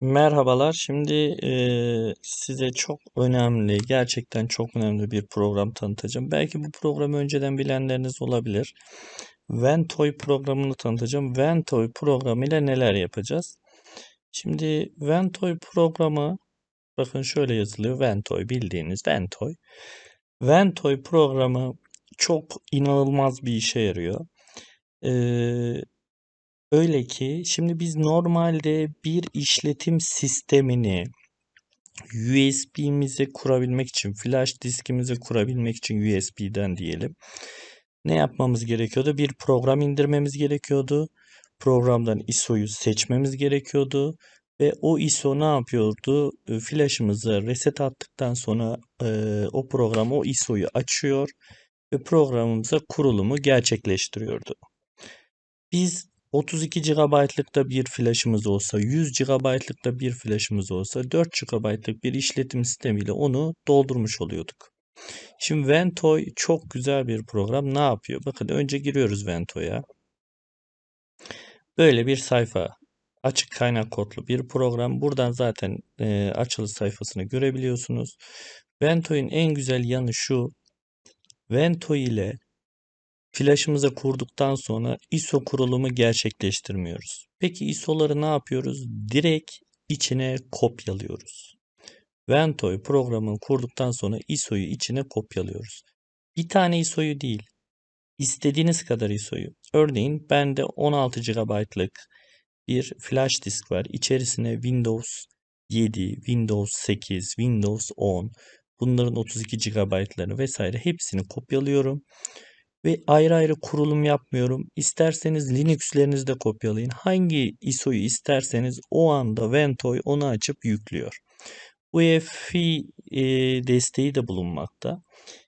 Merhabalar. Şimdi eee, size çok önemli, gerçekten çok önemli bir program tanıtacağım. Belki bu programı önceden bilenleriniz olabilir. Ventoy programını tanıtacağım. Ventoy programı ile neler yapacağız? Şimdi Ventoy programı, bakın şöyle yazılıyor. Ventoy bildiğiniz Ventoy. Ventoy programı çok inanılmaz bir işe yarıyor. Eee Öyle ki şimdi biz normalde bir işletim sistemini USB'mize kurabilmek için, flash diskimize kurabilmek için USB'den diyelim. Ne yapmamız gerekiyordu? Bir program indirmemiz gerekiyordu. Programdan ISO'yu seçmemiz gerekiyordu. Ve o ISO ne yapıyordu? E, Flash'ımızı reset attıktan sonra e, o program o ISO'yu açıyor ve programımıza kurulumu gerçekleştiriyordu. Biz 32 GB'lık da bir flash'ımız olsa, 100 GB'lık da bir flash'ımız olsa 4 GB'lık bir işletim sistemiyle onu doldurmuş oluyorduk. Şimdi Ventoy çok güzel bir program. Ne yapıyor? Bakın önce giriyoruz Ventoy'a. Böyle bir sayfa. Açık kaynak kodlu bir program. Buradan zaten e, açılış sayfasını görebiliyorsunuz. Ventoy'un en güzel yanı şu. Ventoy ile Flash'ımıza kurduktan sonra ISO kurulumu gerçekleştirmiyoruz. Peki ISO'ları ne yapıyoruz? Direkt içine kopyalıyoruz. Ventoy programını kurduktan sonra ISO'yu içine kopyalıyoruz. Bir tane ISO'yu değil, istediğiniz kadar ISO'yu. Örneğin bende 16 GB'lık bir flash disk var. İçerisine Windows 7, Windows 8, Windows 10, bunların 32 GB'larını vesaire hepsini kopyalıyorum. Ve ayrı ayrı kurulum yapmıyorum. İsterseniz Linux'lerinizde kopyalayın. Hangi ISO'yu isterseniz o anda Ventoy onu açıp yüklüyor. UEFI e, desteği de bulunmakta.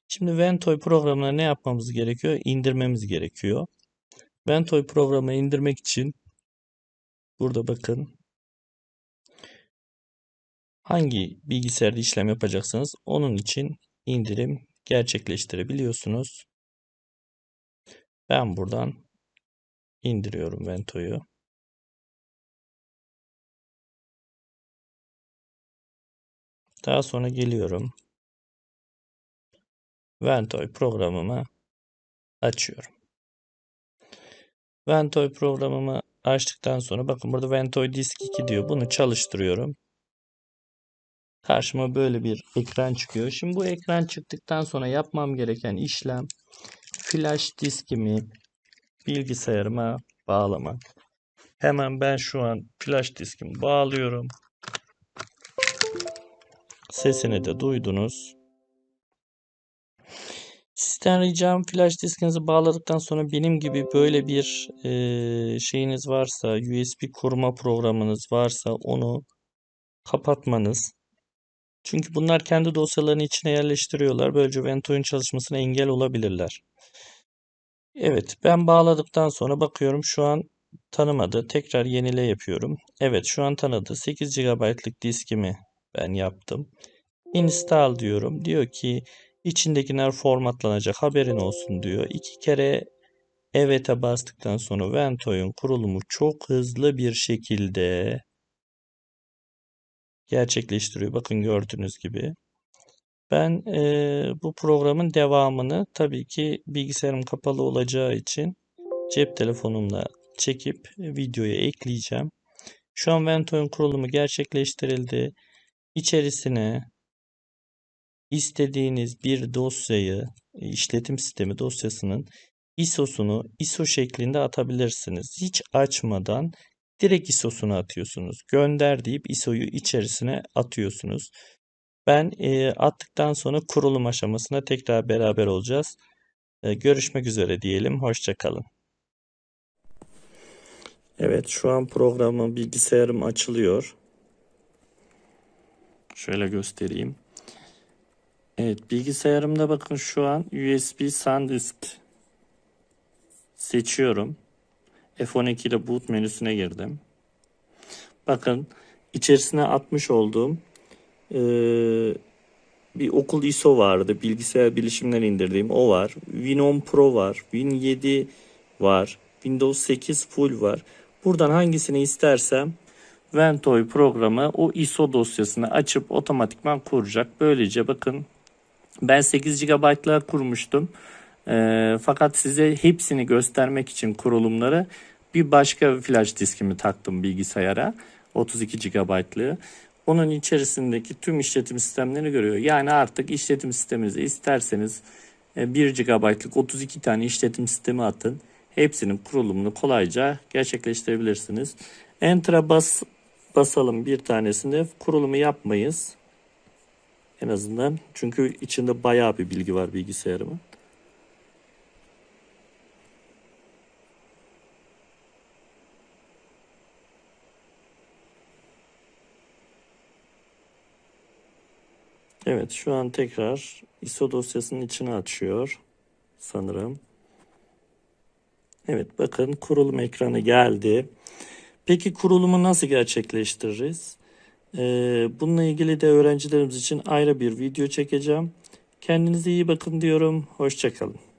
Şimdi Ventoy programına ne yapmamız gerekiyor? İndirmemiz gerekiyor. Ventoy programı indirmek için burada bakın hangi bilgisayarda işlem yapacaksanız onun için indirim gerçekleştirebiliyorsunuz. Ben buradan indiriyorum Vento'yu. Daha sonra geliyorum. Ventoy programımı açıyorum. Ventoy programımı açtıktan sonra bakın burada Ventoy Disk 2 diyor. Bunu çalıştırıyorum. Karşıma böyle bir ekran çıkıyor. Şimdi bu ekran çıktıktan sonra yapmam gereken işlem flash diskimi bilgisayarıma bağlamak. Hemen ben şu an flash diskimi bağlıyorum. Sesini de duydunuz. Sizden ricam flash diskinizi bağladıktan sonra benim gibi böyle bir e, şeyiniz varsa, USB kurma programınız varsa onu kapatmanız. Çünkü bunlar kendi dosyalarını içine yerleştiriyorlar. Böylece Vento'nun çalışmasına engel olabilirler. Evet ben bağladıktan sonra bakıyorum şu an tanımadı. Tekrar yenile yapıyorum. Evet şu an tanıdı. 8 GB'lık diskimi ben yaptım. Install diyorum. Diyor ki içindekiler formatlanacak haberin olsun diyor. İki kere evet'e bastıktan sonra Vento'nun kurulumu çok hızlı bir şekilde gerçekleştiriyor. Bakın gördüğünüz gibi. Ben e, bu programın devamını tabii ki bilgisayarım kapalı olacağı için cep telefonumla çekip videoya ekleyeceğim. Şu an Vento'nun kurulumu gerçekleştirildi. İçerisine istediğiniz bir dosyayı, işletim sistemi dosyasının ISO'sunu ISO şeklinde atabilirsiniz. Hiç açmadan direkt ISO'sunu atıyorsunuz. Gönder deyip ISO'yu içerisine atıyorsunuz. Ben e, attıktan sonra kurulum aşamasında tekrar beraber olacağız. E, görüşmek üzere diyelim. Hoşçakalın. Evet şu an programım bilgisayarım açılıyor. Şöyle göstereyim. Evet bilgisayarımda bakın şu an USB SanDisk seçiyorum. F12 ile boot menüsüne girdim. Bakın içerisine atmış olduğum e, bir okul ISO vardı. Bilgisayar bilişimden indirdiğim o var. Win10 Pro var. Win 7 var. Windows 8 full var. Buradan hangisini istersem Ventoy programı o ISO dosyasını açıp otomatikman kuracak. Böylece bakın ben 8 GB'lığa kurmuştum. Ee, fakat size hepsini göstermek için kurulumları bir başka flash diskimi taktım bilgisayara. 32 GB'lığı. Onun içerisindeki tüm işletim sistemlerini görüyor. Yani artık işletim sisteminize isterseniz e, 1 GB'lık 32 tane işletim sistemi atın. Hepsinin kurulumunu kolayca gerçekleştirebilirsiniz. Enter'a bas, basalım bir tanesinde. Kurulumu yapmayız. En azından. Çünkü içinde bayağı bir bilgi var bilgisayarımın. Evet şu an tekrar ISO dosyasının içine açıyor sanırım. Evet bakın kurulum ekranı geldi. Peki kurulumu nasıl gerçekleştiririz? Ee, bununla ilgili de öğrencilerimiz için ayrı bir video çekeceğim. Kendinize iyi bakın diyorum. Hoşçakalın.